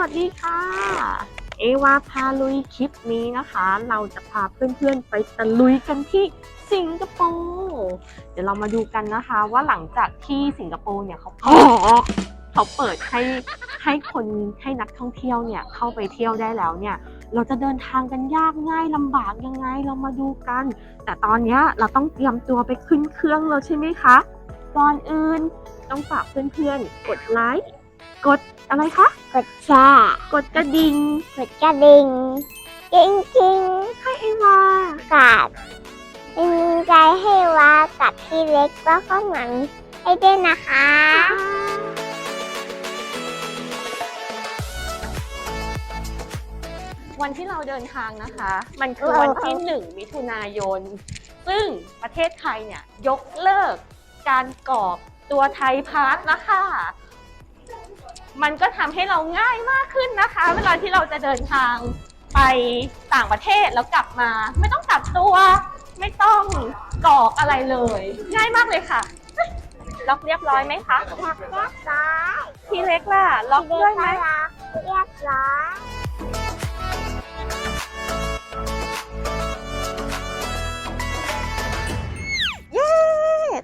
วัสดีค่ะ เอวาพาลุยคลิปนี้นะคะ เราจะพาเพื่อนๆไปตะลุยกันที่สิงคโปร์เดี๋ยวเรามาดูกันนะคะ ว่าหลังจากที่สิงคโปร์เนี่ยเขาเปิดเขาเปิดให้ให้คนให้นักท่องเที่ยวเนี่ยเข้าไปเที่ยวได้แล้วเนี่ย เราจะเดินทางกันยากง่ายลำบากยังไงเรามาดูกัน แต่ตอนนี้เราต้องเตรียมตัวไปขึ้นเครื่องแล้วใช่ไหมคะก่อนอื่นต้องฝากเพื่อนๆกดไลค์ กดอะไรคะ กดแชร์กดกระดิ่งกดกระดิ่งจริงจริงให้เอวาๆกับเป็นใจให้วากับพี่เล็กก็ข้างหลังให้ด้วยนะคะวันที่เราเดินทางนะคะ มันคือวันที่ 1 มิถุนายน ซึ่งประเทศไทยเนี่ย ยกเลิกการกรอกตัวไทยพาสนะคะ มันก็ทำให้เราง่ายมากขึ้นนะคะ เวลาที่เราจะเดินทางไปต่างประเทศแล้วกลับมา ไม่ต้องกลับตัว ไม่ต้องกรอกอะไรเลย ง่ายมากเลยค่ะ ล็อกเรียบร้อยไหมคะอยากเรียบร้อยพี่เล็กล่ะ ล็อกด้วยไหมเรียบร้อยเย้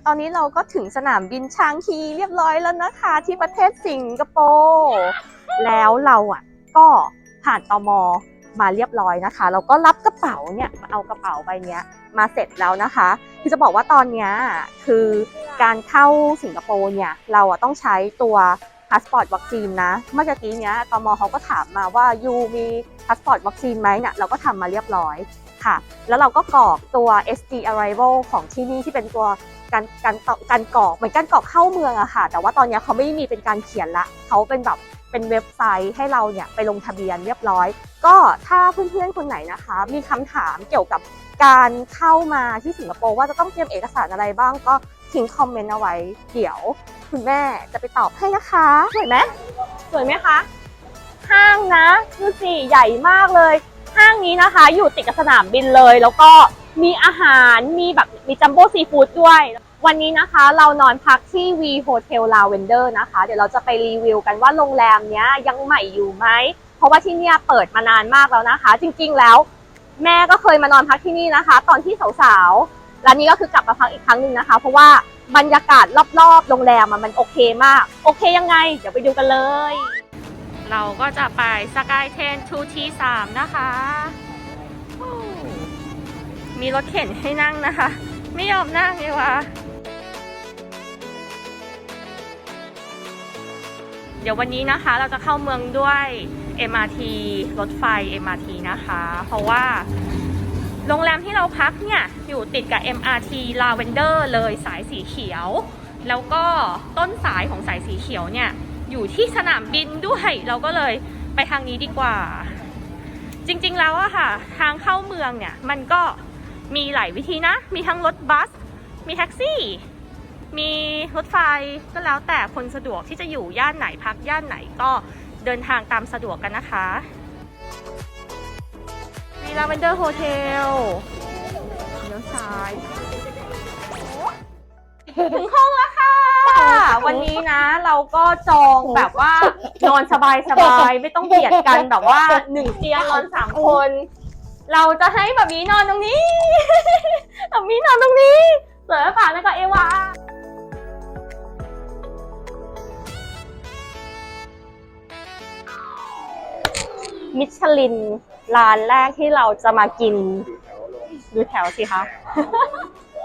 ตอนนี้เราก็ถึงสนามบินชางฮีเรียบร้อยแล้วนะคะ ที่ประเทศสิงคโปร์แล้วเราอะก็ผ่านตมมาเรียบร้อยนะคะ เราก็รับกระเป๋าเนี่ยเอากระเป๋าใบเนี้ยมาเสร็จแล้วนะคะ คือจะบอกว่าตอนนี้คือการเข้าสิงคโปร์เนี่ยเราอะต้องใช้ตัวพาสปอร์ตวัคซีนนะ เมื่อกี้เนี้ยตมเขาก็ถามมาว่ายูมีพาสปอร์ตวัคซีนไหมเนี่ยเราก็ทำมาเรียบร้อยค่ะ แล้วเราก็กรอกตัว SG Arrival ของที่นี่ที่เป็นตัว การการต่อการกรอกเหมือนการกรอกเข้าเมืองอะค่ะ แต่ว่าตอนนี้เขาไม่มีเป็นการเขียนละ เขาเป็นแบบเป็นเว็บไซต์ให้เราเนี่ยไปลงทะเบียนเรียบร้อย ก็ถ้าเพื่อนๆคนไหนนะคะ มีคำถามเกี่ยวกับการเข้ามาที่สิงคโปร์ว่าจะต้องเตรียมเอกสารอะไรบ้างก็ทิ้งคอมเมนต์เอาไว้ เดี๋ยวคุณแม่จะไปตอบให้นะคะสวยไหมสวยไหมคะห้างนะดูสิใหญ่มากเลย ห้างนี้นะคะ อยู่ติดกับสนามบินเลยแล้วก็ มีอาหารมีแบบมีจัมโบ้ซีฟู้ดด้วย วันนี้นะคะเรานอนพักที่ V Hotel Lavender นะคะ เดี๋ยวเราจะไปรีวิวกันว่าโรงแรมเนี้ยยังใหม่อยู่ไหม เพราะว่าที่เนี่ยเปิดมานานมากแล้วนะคะ จริงๆแล้ว แม่ก็เคยมานอนพักที่นี่นะคะ ตอนที่สาวๆแล้วนี้ก็คือกลับมาพักอีกครั้งหนึ่งนะคะ เพราะว่าบรรยากาศรอบๆ โรงแรมมันโอเคมาก โอเคยังไง เดี๋ยวไปดูกันเลย เราก็จะไปสกายเทนทูทีสามนะคะ มีรถเข็นให้นั่งนะคะ ไม่ยอมนั่งเลยว่ะเดี๋ยววันนี้นะคะเราจะเข้าเมืองด้วย MRT รถไฟ MRT นะคะ เพราะว่าโรงแรมที่เราพักเนี่ย อยู่ติดกับ MRT Lavender เลยสายสีเขียว แล้วก็ต้นสายของสายสีเขียวเนี่ย อยู่ที่สนามบินด้วยเราก็เลยไปทางนี้ดีกว่า จริงๆแล้วอะค่ะ ทางเข้าเมืองเนี่ย มันก็ มีหลายวิธีนะ มีทั้งรถบัส มีแท็กซี่ มีรถไฟก็แล้วแต่คนสะดวกที่จะอยู่ย่านไหนพักย่านไหนก็เดินทางตามสะดวกกันนะคะมีลาเวนเดอร์โฮเทลเลี้ยวซ้าย ถึงห้องแล้วค่ะ วันนี้นะเราก็จองแบบว่านอนสบายสบายๆไม่ต้องเบียดกันแบบว่าหนึ่งเตียงนอนสามคน เราจะให้แบบนี้นอนตรงนี้ แบบนี้นอนตรงนี้เสวยป่ะแล้วก็เอวามิชลินร้านแรกที่เราจะมากินดูแถวสิคะ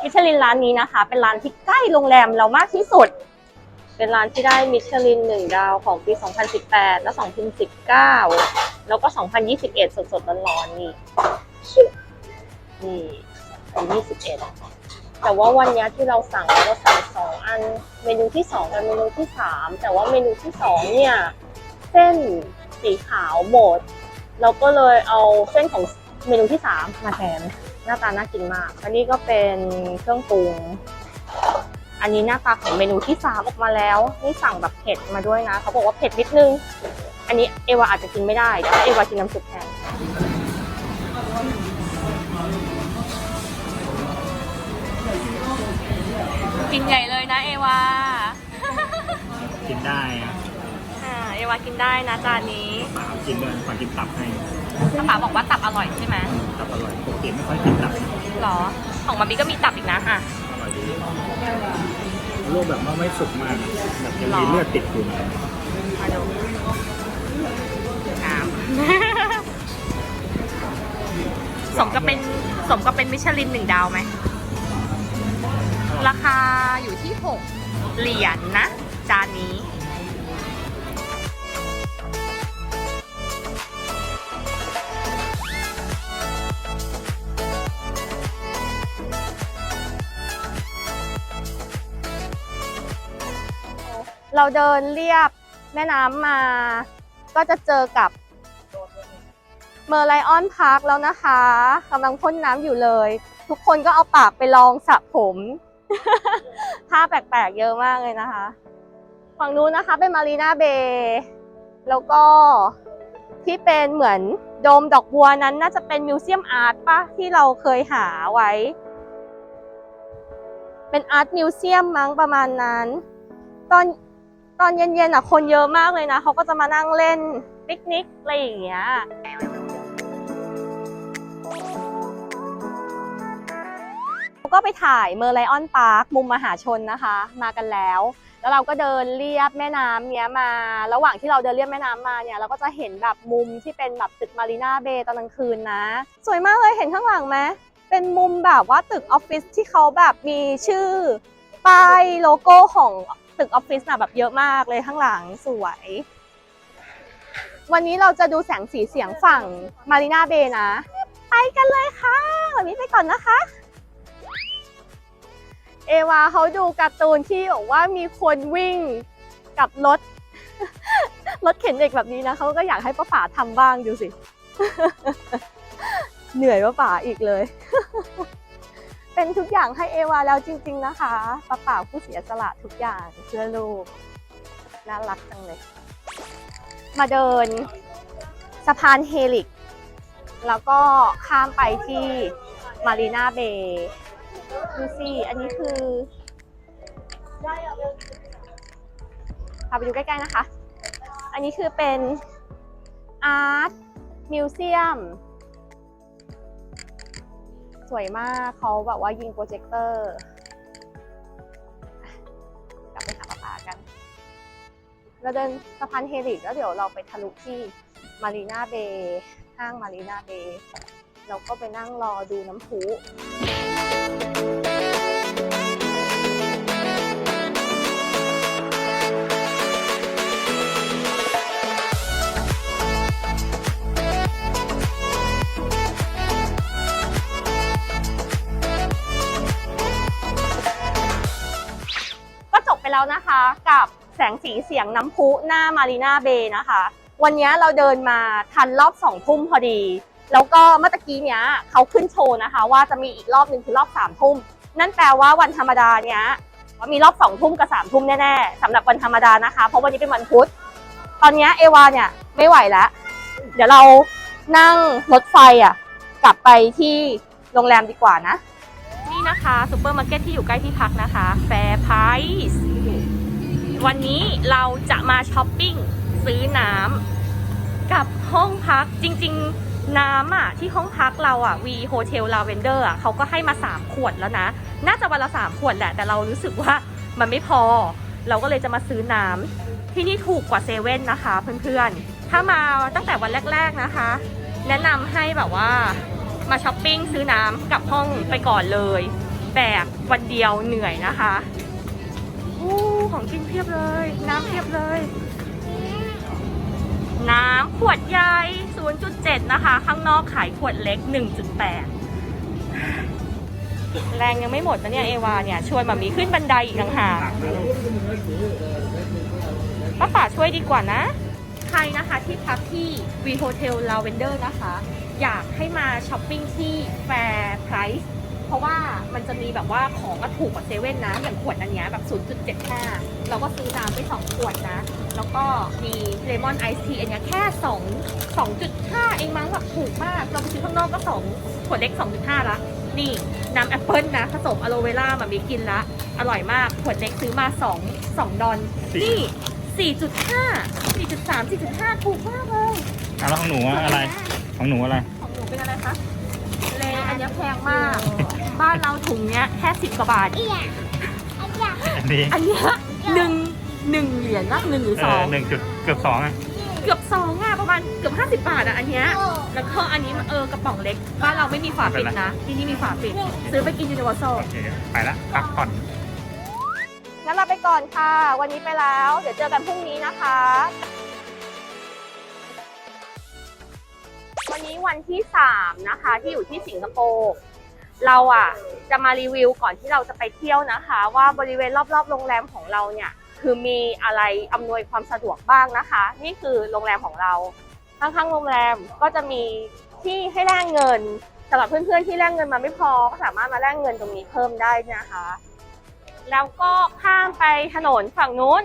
มิชลินร้านนี้นะคะ เป็นร้านที่ใกล้โรงแรมเรามากที่สุด เป็นร้านที่ได้มิชลินหนึ่งดาวของปี 2018 และ 2019 แล้วก็ 2021 สดๆร้อนๆนี่นี่ปี21 แต่ว่าวันนี้ที่เราสั่งเราสั่งสองอันเมนูที่สองกับเมนูที่สามแต่ว่าเมนูที่สองเนี่ยเส้นสีขาวหมด เราก็เลยเอาเส้นของเมนูที่สามมาแทนหน้าตาน่ากินมาก อันนี้ก็เป็นเครื่องปรุง อันนี้หน้าตาของเมนูที่สามออกมาแล้ว นี่สั่งแบบเผ็ดมาด้วยนะ เขาบอกว่าเผ็ดนิดนึง อันนี้เอวาอาจจะกินไม่ได้เดี๋ยวให้เอวากินน้ำซุปแทนกินใหญ่เลยนะเอวากินได้อะอวากินได้นะจานนี้ฝากินเลยฝากินตับให้ป้าป๋าบอกว่าตับอร่อยใช่ไหมตับอร่อยปกติไม่ค่อยกินตับหรอ ของมามีก็มีตับอีกนะอะอร่อยดีลวกแบบว่าไม่สุกมากแบบยังหรอมีเลือดติดอยู่หน่อยมาดูน้ำ สมกับเป็นสมกับเป็นมิชลินหนึ่งดาวไหม ราคาอยู่ที่ 6 เหรียญนะจานนี้เราเดินเรียบแม่น้ำมา ก็จะเจอกับ เมอร์ไลออนพาร์คแล้วนะคะกำลังพ่นน้ำอยู่เลย ทุกคนก็เอาปากไปลองสระผมท่าแปลกๆเยอะมากเลยนะคะ ฝั่งนู้นนะคะเป็นมารีนาเบย์แล้วก็ที่เป็นเหมือนโดมดอกบัวนั้นน่าจะเป็นมิวเซียมอาร์ตปะที่เราเคยหาไว้ เป็นอาร์ตมิวเซียมมั้งประมาณนั้น ตอนตอนเย็นๆอะคนเยอะมากเลยนะ เขาก็จะมานั่งเล่นปิกนิกอะไรอย่างเงี้ย ก็ไปถ่ายเมอร์ไลออนพาร์คมุมมหาชนนะคะ มากันแล้ว แล้วเราก็เดินเลียบแม่น้ำเนี้ยมา ระหว่างที่เราเดินเลียบแม่น้ำมาเนี่ยเราก็จะเห็นแบบมุมที่เป็นแบบตึกมารีนาเบย์ตอนกลางคืนนะ สวยมากเลยเห็นข้างหลังไหมเป็นมุมแบบว่าตึกออฟฟิศที่เขาแบบมีชื่อป้ายโลโก้ของตึกออฟฟิศนะแบบเยอะมากเลยข้างหลังสวย วันนี้เราจะดูแสงสีเสียงฝั่งมารีนาเบย์นะ ไปกันเลยค่ะวันนี้ไปก่อนนะคะ เอวาเขาดูการ์ตูนที่บอกว่ามีคนวิ่งกับรถ รถเข็นเด็กแบบนี้นะเขาก็อยากให้ป้าป๋าทำบ้างดูสิ เหนื่อยป้าป๋าอีกเลย เป็นทุกอย่างให้เอวาแล้วจริง ๆ นะคะป้าป๋าผู้เสียสละทุกอย่างเพื่อลูกน่ารักจังเลย มาเดินสะพานเฮลิก แล้วก็ข้ามไปที่มารีนาเบย์ ดูสิ อันนี้คือพาไปดูใกล้ๆนะคะ อันนี้คือเป็นอาร์ตมิวเซียม สวยมากเขาแบบว่ายิงโปรเจคเตอร์กลับไปหาป้าๆกัน เราเดินสะพานเฮลิกแล้วเดี๋ยวเราไปทะลุที่มารีนาเบย์ห้างมารีนาเบย์เราก็ไปนั่งรอดูน้ำพุ ก็จบไปแล้วนะคะกับแสงสีเสียงน้ำพุหน้ามารีนาเบย์นะคะ วันนี้เราเดินมาทันรอบสองทุ่มพอดี แล้วก็เมื่อกี้เนี้ยเขาขึ้นโชว์นะคะ ว่าจะมีอีกรอบหนึ่งคือรอบสามทุ่ม นั่นแปลว่าวันธรรมดาเนี้ยว่ามีรอบสองทุ่มกับสามทุ่มแน่ๆสำหรับวันธรรมดานะคะ เพราะวันนี้เป็นวันพุธ ตอนเนี้ยเอวาเนี่ยไม่ไหวแล้ว เดี๋ยวเรานั่งรถไฟอะกลับไปที่โรงแรมดีกว่านะ นี่นะคะซูเปอร์มาร์เก็ตที่อยู่ใกล้ที่พักนะคะแฟร์ไพรส์วันนี้เราจะมาช้อปปิ้งซื้อน้ำกับห้องพักจริง ๆ น้ำอะที่ห้องพักเราอะ V Hotel Lavender อะเขาก็ให้มา 3 ขวดแล้วนะ น่าจะวันละ 3 ขวดแหละ แต่เรารู้สึกว่ามันไม่พอ เราก็เลยจะมาซื้อน้ำที่นี่ถูกกว่าเซเว่นนะคะเพื่อนๆ ถ้ามาตั้งแต่วันแรก ๆนะคะ แนะนำให้แบบว่ามาช้อปปิ้งซื้อน้ำกับห้องไปก่อนเลยแบกวันเดียวเหนื่อยนะคะอู้ของกินเพียบเลย น้ำเพียบเลย น้ำขวดใหญ่ 0.7 นะคะ ข้างนอกขายขวดเล็ก 1.8 แรงยังไม่หมดนะเนี่ย เอวาเนี่ย ชวนมามีขึ้นบันไดอีกต่างหากป้าป่าช่วยดีกว่านะ ใครนะคะที่พักที่ V Hotel Lavender นะคะ อยากให้มาช้อปปิ้งที่ Fair Price เพราะว่ามันจะมีแบบว่าของก็ถูกกว่าเซเว่นนะ อย่างขวดอันเนี้ยแบบ 0.75 เราก็ซื้อน้ำไป 2 ขวดนะ แล้วก็มีเลมอนไอซ์ทีอันเนี้ยแค่ 2 2.5 เองมั้งแบบถูกมาก เราไปซื้อข้างนอกก็ 2 ขวดเล็ก 2.5 ละ นี่น้ำแอปเปิลนะ ผสมอะโลเวล่ามามีกินละ อร่อยมาก ขวดเล็กซื้อมา 2 2 ดอลนี่ 4.5 4.3 4.5 ถูกมากเลย อะแล้วของหนูอะอะไร ของหนูอะไร ของหนูเป็นอะไรคะเลอั นเนี้ยแพงมาก บ้านเราถุงเนี้ยแค่สิบกว่าบาทเอียอันอยากอันนี้อันเนี้ยหนึ่งหนึ่งเหรียญนะหนึ่งหรือเอสอองหนึ่งจุดเกือบสองอะเกือบสองอะประมาณเกือบห้าสิบบาทอะอันเนี้ยแล้วก็อันนี้มันเออกระป๋องเล็ก บ้านเราไม่มีฝาปิดนะ ที่นี่มีฝาปิด ซื้อไปกินยูนิเวอร์แซลโอเคไปละพักผ่อนงั้นเราไปก่อนค่ะ วันนี้ไปแล้ว เดี๋ยวเจอกันพรุ่งนี้นะคะ นี้วันที่ 3 นะคะ ที่อยู่ที่สิงคโปร์เราอะจะมารีวิวก่อนที่เราจะไปเที่ยวนะคะ ว่าบริเวณรอบๆ โรงแรมของเราเนี่ยคือมีอะไรอำนวยความสะดวกบ้างนะคะ นี่คือโรงแรมของเราข้างๆโรงแรมก็จะมีที่ให้แลกเงินสำหรับเพื่อนๆที่แลกเงินมาไม่พอก็สามารถมาแลกเงินตรงนี้เพิ่มได้นะคะ แล้วก็ข้ามไปถนนฝั่งนู้น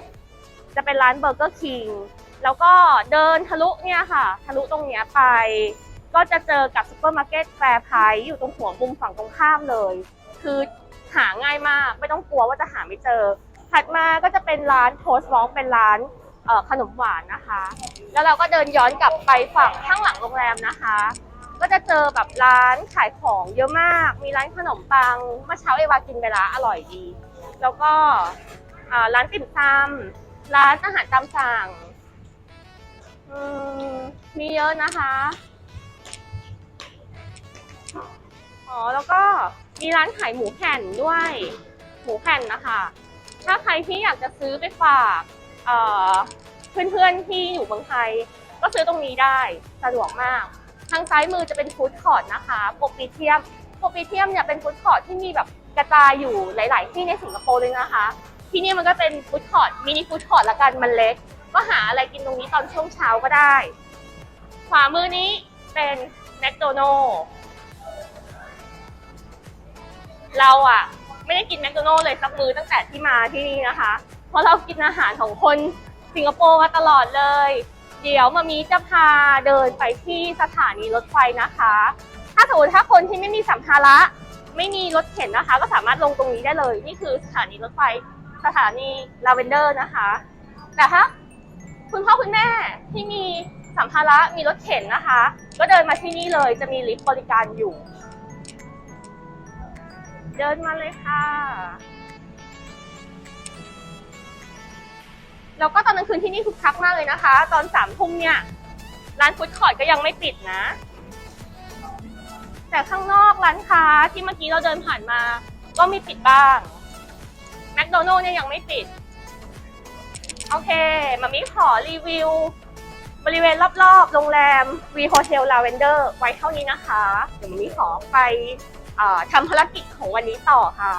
จะเป็นร้านเบอร์เกอร์คิงแล้วก็เดินทะลุเนี่ยค่ะ ทะลุตรงเนี้ยไป ก็จะเจอกับซูเปอร์มาร์เก็ตแฟร์ไพรส์อยู่ตรงหัวมุมฝั่งตรงข้ามเลย คือหาง่ายมากไม่ต้องกลัวว่าจะหาไม่เจอ ถัดมาก็จะเป็นร้านโทสต์วอล์กเป็นร้านขนมหวานนะคะ แล้วเราก็เดินย้อนกลับไปฝั่งข้างหลังโรงแรมนะคะ ก็จะเจอแบบร้านขายของเยอะมาก มีร้านขนมปัง เมื่อเช้าเอวากินไปละอร่อยดี แล้วก็อ่าร้านติ่มซำร้านอาหารตามสั่งมมีเยอะนะคะ อ๋อแล้วก็มีร้านขายหมูแผ่นด้วย หมูแผ่นนะคะ ถ้าใครที่อยากจะซื้อไปฝากเเพื่อนๆที่อยู่เมืองไทย ก็ซื้อตรงนี้ได้สะดวกมาก ทางซ้ายมือจะเป็นฟู้ดคอร์ทนะคะโปรปีเทียมโปรปีเทียมเนี่ยเป็นฟู้ดคอร์ทที่มีแบบกระจายอยู่หลาย ๆ ที่ในสิงคโปร์เลยนะคะ ที่นี่มันก็เป็นฟู้ดคอร์ทมินิฟู้ดคอร์ทละกันมันเล็ก ก็หาอะไรกินตรงนี้ตอนช่วงเช้าก็ได้ ขวามือนี้เป็นแมคโดนัลล์ เราอะไม่ได้กินแมคโดนัลล์เลยสักมือตั้งแต่ที่มาที่นี่นะคะ เพราะเรากินอาหารของคนสิงคโปร์มาตลอดเลย เดี๋ยวมามีจะพาเดินไปที่สถานีรถไฟนะคะ ถ้าสมมติถ้าคนที่ไม่มีสัมภาระ ไม่มีรถเข็นนะคะ ก็สามารถลงตรงนี้ได้เลย นี่คือสถานีรถไฟสถานีลาเวนเดอร์นะคะ แต่ถ้าคุณพ่อคุณแม่ที่มีสัมภาระมีรถเข็นนะคะ ก็เดินมาที่นี่เลยจะมีลิฟต์บริการอยู่ เดินมาเลยค่ะ แล้วก็ตอนกลางคืนที่นี่คึกคักมากเลยนะคะ ตอนสามทุ่มเนี่ยร้านฟู้ดคอร์ทก็ยังไม่ปิดนะ แต่ข้างนอกร้านค้าที่เมื่อกี้เราเดินผ่านมา ก็มีปิดบ้างแมคโดนัลล์เนี่ยยังไม่ปิด โอเคมามิขอรีวิว บริเวณรอบๆ โรงแรม V Hotel Lavender ไว้เท่านี้นะคะ เดี๋ยวมามิขอไป ทำภารกิจของวันนี้ต่อค่ะ